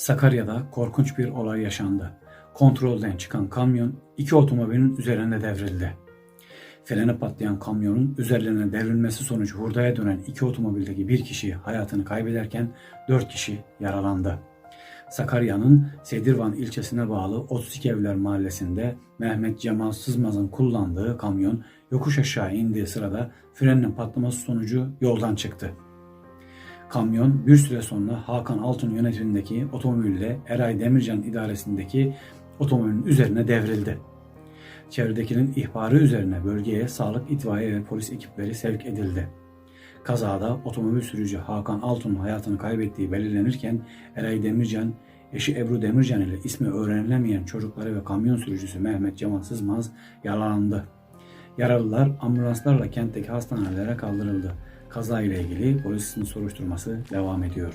Sakarya'da korkunç bir olay yaşandı. Kontrolden çıkan kamyon iki otomobilin üzerine devrildi. Freni patlayan kamyonun üzerlerine devrilmesi sonucu hurdaya dönen iki otomobildeki bir kişi hayatını kaybederken dört kişi yaralandı. Sakarya'nın Sedirvan ilçesine bağlı 32 Evler mahallesinde Mehmet Cemal Sızmaz'ın kullandığı kamyon yokuş aşağı indiği sırada frenin patlaması sonucu yoldan çıktı. Kamyon bir süre sonra Hakan Altun yönetimindeki otomobille Eray Demircan idaresindeki otomobilin üzerine devrildi. Çevredekinin ihbarı üzerine bölgeye sağlık, itfaiye ve polis ekipleri sevk edildi. Kazada otomobil sürücü Hakan Altun'un hayatını kaybettiği belirlenirken Eray Demircan, eşi Ebru Demircan ile ismi öğrenilemeyen çocukları ve kamyon sürücüsü Mehmet Cemal Sızmaz yaralandı. Yaralılar ambulanslarla kentteki hastanelere kaldırıldı. Kaza ile ilgili polisin soruşturması devam ediyor.